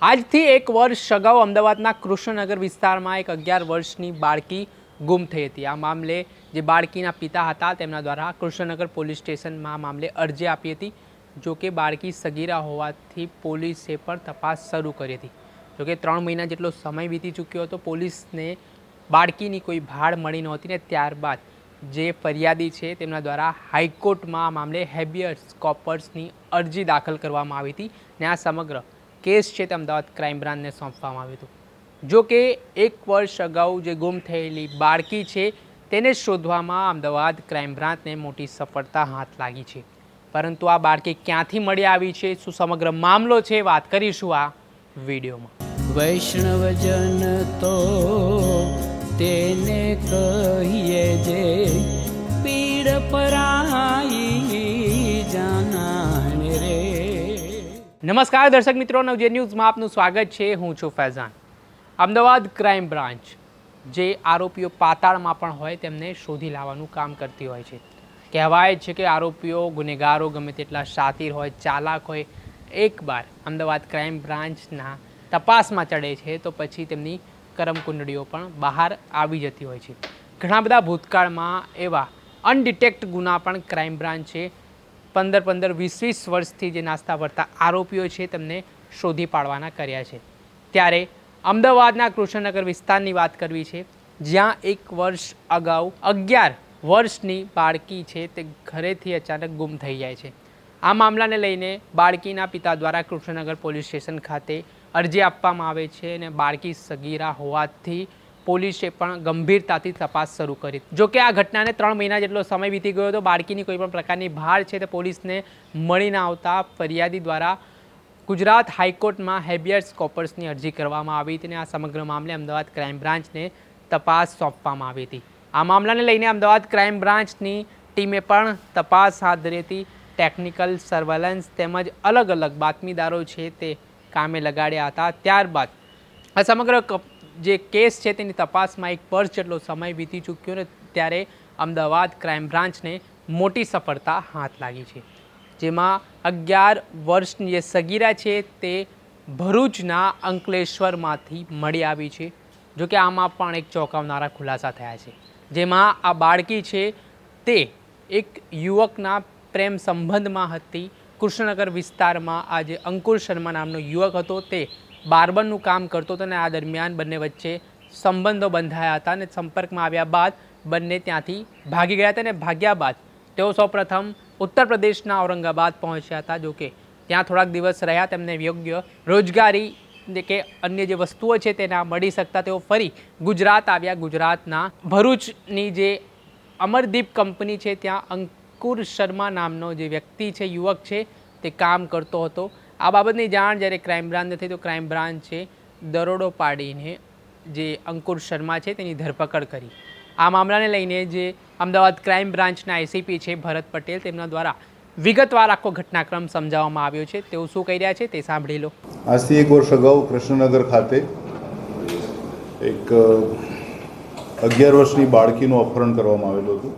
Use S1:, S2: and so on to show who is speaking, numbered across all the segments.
S1: આજથી એક વર્ષ અગાઉ અમદાવાદના કૃષ્ણનગર વિસ્તારમાં એક અગિયાર વર્ષની બાળકી ગુમ થઈ હતી. આ મામલે જે બાળકીના પિતા હતા તેમના દ્વારા કૃષ્ણનગર પોલીસ સ્ટેશનમાં મામલે અરજી આપી હતી. જો કે બાળકી સગીરા હોવાથી પોલીસે પણ તપાસ શરૂ કરી હતી. જો કે ત્રણ મહિના જેટલો સમય વીતી ચૂક્યો હતો, પોલીસને બાળકીની કોઈ ભાડ મળી નહોતી ને ત્યારબાદ જે ફરિયાદી છે તેમના દ્વારા હાઈકોર્ટમાં આ મામલે હેબિયસ કોપર્સની અરજી દાખલ કરવામાં આવી હતી ને આ સમગ્ર કેસ છે તે અમદાવાદ ક્રાઇમ બ્રાન્ચને સોંપવામાં આવ્યું હતું. જો કે એક વર્ષ અગાઉ જે ગુમ થયેલી બાળકી છે તેને શોધવામાં અમદાવાદ ક્રાઇમ બ્રાન્ચને મોટી સફળતા હાથ લાગી છે. પરંતુ આ બાળકી ક્યાંથી મળી આવી છે, શું સમગ્ર મામલો છે, વાત કરીશું આ વિડીયોમાં.
S2: વૈષ્ણવજન તો તેને કહીએ જે પીડ પરાઈ
S1: નમસ્કાર દર્શક મિત્રો નવજે ન્યૂઝમાં આપનું સ્વાગત છે, હું છું ફૈઝાન. અમદાવાદ ક્રાઇમ બ્રાન્ચ, જે આરોપીઓ પાતાળમાં પણ હોય, તેમને શોધી લાવવાનું કામ કરતી હોય છે. કહેવાય છે કે આરોપીઓ ગુનેગારો ગમે તેટલા શાતિર હોય, ચાલાક હોય એકવાર અમદાવાદ ક્રાઇમ બ્રાન્ચના તપાસમાં ચડે છે, તો પછી તેમની કરમકુંડળીઓ પણ બહાર આવી જતી હોય છે. ઘણા બધા ભૂતકાળમાં એવા અનડિટેક્ટ ગુના પણ ક્રાઇમ બ્રાન્ચે પંદર પંદર વીસ વીસ વર્ષથી જે નાસ્તા ભરતા આરોપીઓ છે તેમને શોધી પાડવાના કર્યા છે. ત્યારે અમદાવાદના કૃષ્ણનગર વિસ્તારની વાત કરવી છે, જ્યાં એક વર્ષ અગાઉ અગિયાર વર્ષની બાળકી છે તે ઘરેથી અચાનક ગુમ થઈ જાય છે. આ મામલાને લઈને બાળકીના પિતા દ્વારા કૃષ્ણનગર પોલીસ સ્ટેશન ખાતે અરજી આપવામાં આવે છે અને બાળકી સગીરા હોવાથી પોલીસે પણ ગંભીરતાથી તપાસ શરૂ કરી. જો કે આ ઘટનાને ત્રણ મહિના જેટલો સમય વીતી ગયો હતો, બાળકીની કોઈ પણ પ્રકારની ભાર છે તે પોલીસને મળી ના આવતા ફરિયાદી દ્વારા ગુજરાત હાઈકોર્ટમાં હેબિયર્સ કોપર્સની અરજી કરવામાં આવી હતી અને આ સમગ્ર મામલે અમદાવાદ ક્રાઇમ બ્રાન્ચને તપાસ સોંપવામાં આવી હતી. આ મામલાને લઈને અમદાવાદ ક્રાઇમ બ્રાન્ચની ટીમે પણ તપાસ હાથ ધરી હતી. ટેકનિકલ સર્વેલન્સ તેમજ અલગ અલગ બાતમીદારો છે તે કામે લગાડ્યા હતા. ત્યારબાદ આ સમગ્ર જે કેસ છે તેની તપાસમાં એક વર્ષ જેટલો સમય વીતી ચૂક્યો ને ત્યારે અમદાવાદ ક્રાઇમ બ્રાન્ચને મોટી સફળતા હાથ લાગી છે. જેમાં અગિયાર વર્ષની જે સગીરા છે તે ભરૂચના અંકલેશ્વરમાંથી મળી આવી છે, જો કે આમાં પણ એક ચોંકાવનારા ખુલાસા થયા છે. જેમાં આ બાળકી છે તે એક યુવકના પ્રેમ સંબંધમાં હતી. કૃષ્ણનગર વિસ્તારમાં આ જે અંકુર શર્મા નામનો યુવક હતો તે બાર્બરનું કામ કરતો હતો અને આ દરમિયાન બંને વચ્ચે સંબંધો બંધાયા હતા અને સંપર્કમાં આવ્યા બાદ બંને ત્યાંથી ભાગી ગયા હતા અને ભાગ્યા બાદ તેઓ સૌપ્રથમ ઉત્તર પ્રદેશના ઔરંગાબાદ પહોંચ્યા હતા. જોકે ત્યાં થોડાક દિવસ રહ્યા તેમને યોગ્ય રોજગારી કે અન્ય જે વસ્તુઓ છે તેના મળી શકતા તેઓ ફરી ગુજરાત આવ્યા. ગુજરાતના ભરૂચની જે અમરદીપ કંપની છે, ત્યાં અંકુર શર્મા નામનો જે વ્યક્તિ છે, યુવક છે, તે કામ કરતો હતો. આ બાબતની જાણ જ્યારે ક્રાઇમ બ્રાન્ચને થઈ તો ક્રાઇમ બ્રાન્ચે દરોડો પાડીને જે અંકુર શર્મા છે તેની ધરપકડ કરી. આ મામલાને લઈને જે અમદાવાદ ક્રાઇમ બ્રાન્ચના એસીપી છે ભરત પટેલ તેમના દ્વારા વિગતવાર આખો ઘટનાક્રમ સમજાવવામાં આવ્યો છે. તેઓ શું કહી રહ્યા છે તે સાંભળી લો.
S3: આજથી એક વર્ષ અગાઉ કૃષ્ણનગર ખાતે એક અગિયાર વર્ષની બાળકીનું અપહરણ કરવામાં આવેલું હતું.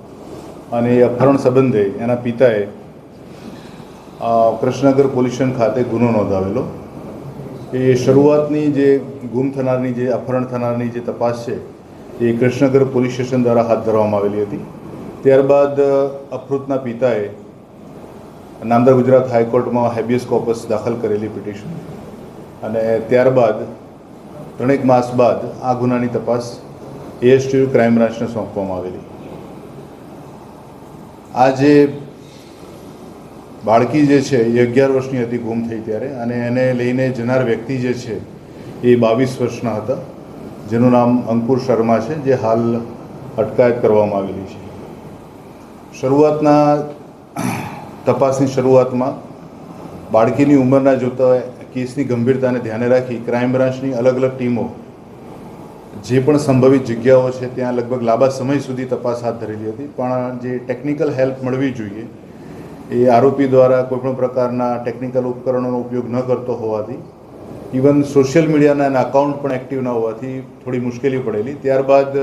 S3: અને એ અપહરણ સંબંધે એના પિતાએ કૃષ્ણનગર પોલીસ સ્ટેશન ખાતે ગુનો નોંધાવેલો. એ શરૂઆતની જે ગુમ થનારની જે, અપહરણ થનારની જે તપાસ છે, એ કૃષ્ણનગર પોલીસ સ્ટેશન દ્વારા હાથ ધરવામાં આવેલી હતી. ત્યારબાદ અપહૃતના પિતાએ નામદાર ગુજરાત હાઈકોર્ટમાં હેબિયસ કોપસ દાખલ કરેલી પિટિશન અને ત્યારબાદ, ત્રણેક માસ બાદ આ ગુનાની તપાસ એએસટી ક્રાઇમ બ્રાન્ચને સોંપવામાં આવેલી. આ જે બાળકી જે છે, એ અગિયાર વર્ષની હતી, ગુમ થઈ ત્યારે. અને એને લઈને જનાર વ્યક્તિ જે છે, એ બાવીસ વર્ષના હતા, જેનું નામ અંકુર શર્મા છે, જે હાલ અટકાયત કરવામાં આવેલી છે. શરૂઆતના તપાસની શરૂઆતમાં બાળકીની ઉંમરના જોતા કેસની ગંભીરતાને ધ્યાને રાખી ક્રાઇમ બ્રાન્ચની અલગ અલગ ટીમો જે પણ સંભવિત જગ્યાઓ છે, ત્યાં લગભગ લાંબા સમય સુધી તપાસ હાથ ધરેલી હતી. પણ જે ટેકનિકલ હેલ્પ મળવી જોઈએ એ આરોપી દ્વારા કોઈપણ પ્રકારના ટેકનિકલ ઉપકરણોનો ઉપયોગ ન કરતો હોવાથી ઇવન સોશિયલ મીડિયાના એના અકાઉન્ટ પણ એક્ટિવ ન હોવાથી થોડી મુશ્કેલી પડેલી. ત્યારબાદ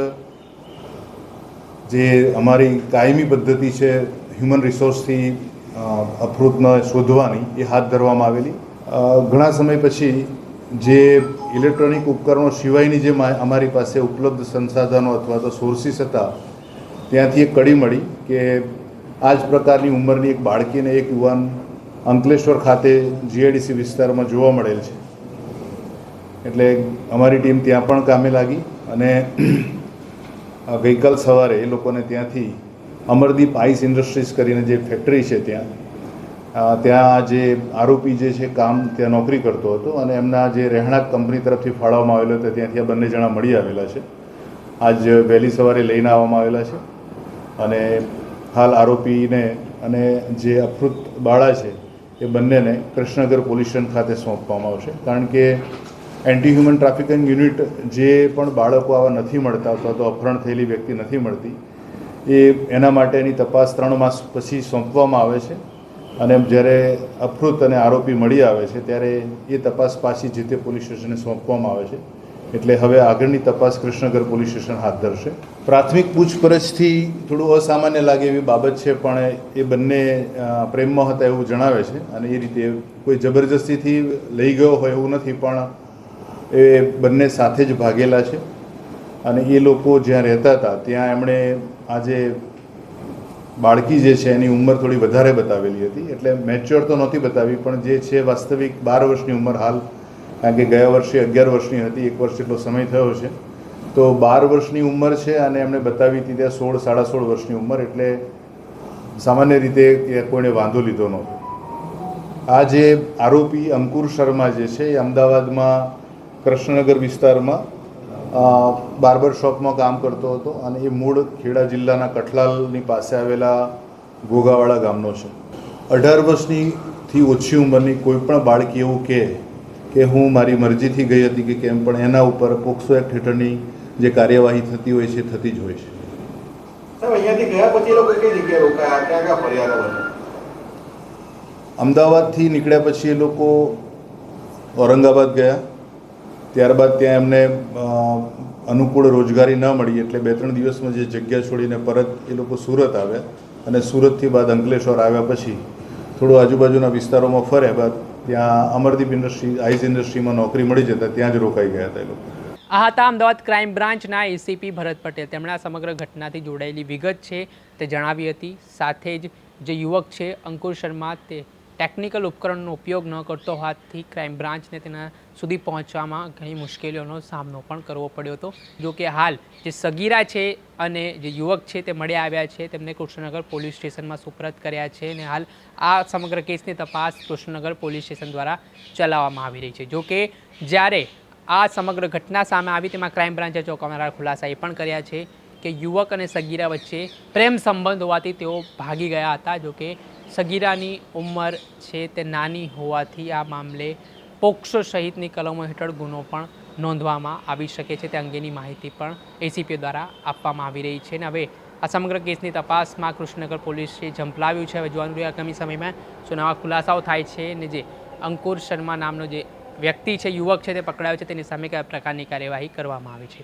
S3: જે અમારી કાયમી પદ્ધતિ છે હ્યુમન રિસોર્સથી અ, અપહૃતને શોધવાની એ હાથ ધરવામાં આવેલી. ઘણા સમય પછી જે ઇલેક્ટ્રોનિક ઉપકરણો સિવાયની જે અમારી પાસે ઉપલબ્ધ સંસાધનો અથવા તો સોર્સિસ હતા ત્યાંથી એક કડી મળી કે આ જ પ્રકારની ઉંમરની એક બાળકીને એક યુવાન અંકલેશ્વર ખાતે જીઆઈડીસી વિસ્તારમાં જોવા મળેલ છે. એટલે અમારી ટીમ ત્યાં પણ કામે લાગી અને ગઈકાલ સવારે એ લોકોને ત્યાંથી અમરદીપ આઈસ ઇન્ડસ્ટ્રીઝ કરીને જે ફેક્ટરી છે ત્યાં ત્યાં જે આરોપી જે છે કામ ત્યાં નોકરી કરતો હતો અને એમના જે રહેણાંક કંપની તરફથી ફાળવવામાં આવેલો હતો, ત્યાંથી આ બંને જણા મળી આવેલા છે. આજ વહેલી સવારે લઈને આવવામાં આવેલા છે અને હાલ આરોપીને અને જે અફૃત બાળા છે, એ બંનેને કૃષ્ણનગર પોલીસ સ્ટેશન ખાતે સોંપવામાં આવશે. કારણ કે એન્ટી હ્યુમન ટ્રાફિકિંગ યુનિટ જે પણ બાળકો આવા નથી મળતા અથવા તો અપહરણ થયેલી વ્યક્તિ નથી મળતી, એ એના માટેની તપાસ ત્રણ માસ પછી સોંપવામાં આવે છે. અને જ્યારે અપહૃત અને આરોપી મળી આવે છે, ત્યારે એ તપાસ પાછી જે તે પોલીસ સ્ટેશને સોંપવામાં આવે છે. એટલે હવે આગળની તપાસ કૃષ્ણનગર પોલીસ સ્ટેશન હાથ ધરશે. પ્રાથમિક પૂછપરછથી થોડું અસામાન્ય લાગે એવી બાબત છે, પણ એ બંને પ્રેમમાં હતા એવું જણાવે છે અને એ રીતે કોઈ જબરજસ્તીથી લઈ ગયો હોય એવું નથી, પણ એ બંને સાથે જ ભાગેલા છે. અને એ લોકો જ્યાં રહેતા હતા, ત્યાં એમણે આજે બાળકી જે છે એની ઉંમર થોડી વધારે બતાવેલી હતી. એટલે મેચ્યોર તો નહોતી બતાવી, પણ જે છે વાસ્તવિક બાર વર્ષની ઉંમર હાલ કારણ કે ગયા વર્ષે, અગિયાર વર્ષની હતી, એક વર્ષ જેટલો સમય થયો છે. તો બાર વર્ષની ઉંમર છે અને એમણે બતાવી હતી ત્યાં સોળ, સાડા સોળ વર્ષની ઉંમર, એટલે સામાન્ય રીતે કોઈને વાંધો લીધો નહોતો. આ જે આરોપી અંકુર શર્મા જે છે, એ અમદાવાદમાં કૃષ્ણનગર વિસ્તારમાં બાર્બર શોપમાં કામ કરતો હતો અને એ મૂળ ખેડા જિલ્લાના કઠલાલની પાસે આવેલા ગોગાવાડા ગામનો છે. અઢાર વર્ષનીથી ઓછી ઉંમરની કોઈ પણ બાળકી એવું કહે કે હું મારી મરજીથી ગઈ હતી કે કેમ પણ એના ઉપર પોક્સો એક્ટ હેઠળની જે કાર્યવાહી થતી હોય છે થતી જ હોય છે. અમદાવાદથી નીકળ્યા પછી એ લોકો ઔરંગાબાદ ગયા. ત્યારબાદ ત્યાં એમને અનુકૂળ રોજગારી ન મળી એટલે બે ત્રણ દિવસમાં જે જગ્યા છોડીને પરત એ લોકો સુરત આવ્યા અને સુરતથી બાદ અંકલેશ્વર આવ્યા પછી થોડું આજુબાજુના વિસ્તારોમાં ફર્યા બાદ ત્યાં અમરદીપ ઇન્ડસ્ટ્રી આઈસ ઇન્ડસ્ટ્રીમાં નોકરી મળી જતા ત્યાં જ રોકાઈ ગયા હતા એ લોકો.
S1: આ હતા અમદાવાદ ક્રાઇમ બ્રાન્ચના એસીપી ભરત પટેલ. તેમણે આ સમગ્ર ઘટનાથી જોડાયેલી વિગત છે તે જણાવી હતી. સાથે જ જે યુવક છે અંકુર શર્મા, તે ટેકનિકલ ઉપકરણનો ઉપયોગ ન કરતો હોવાથી ક્રાઇમ બ્રાન્ચને તેના સુધી પહોંચવામાં ઘણી મુશ્કેલીઓનો સામનો પણ કરવો પડ્યો હતો. જો કે હાલ જે સગીરા છે અને જે યુવક છે તે મળી આવ્યા છે. તેમને કૃષ્ણનગર પોલીસ સ્ટેશનમાં સુપ્રત કર્યા છે અને હાલ આ સમગ્ર કેસની તપાસ કૃષ્ણનગર પોલીસ સ્ટેશન દ્વારા ચલાવવામાં આવી રહી છે. જો કે જ્યારે આ સમગ્ર ઘટના સામે આવી તેમાં ક્રાઇમ બ્રાન્ચે ચોંકાવનારા ખુલાસા એ પણ કર્યા છે કે યુવક અને સગીરા વચ્ચે પ્રેમ સંબંધ હોવાથી તેઓ ભાગી ગયા હતા. જો કે સગીરાની ઉંમર છે તે નાની હોવાથી આ મામલે પોક્સો સહિતની કલમો હેઠળ ગુનો પણ નોંધવામાં આવી શકે છે. તે અંગેની માહિતી પણ એસીપીઓ દ્વારા આપવામાં આવી રહી છે. અને હવે આ સમગ્ર કેસની તપાસમાં કૃષ્ણનગર પોલીસે ઝંપલાવ્યું છે. હવે જોવાનું રહ્યું આગામી સમયમાં શું નવા ખુલાસાઓ થાય છે અને જે અંકુર શર્મા નામનો જે વ્યક્તિ છે, યુવક છે, તે પકડાયો છે. તેની સામે કયા પ્રકારની કાર્યવાહી કરવામાં આવી છે?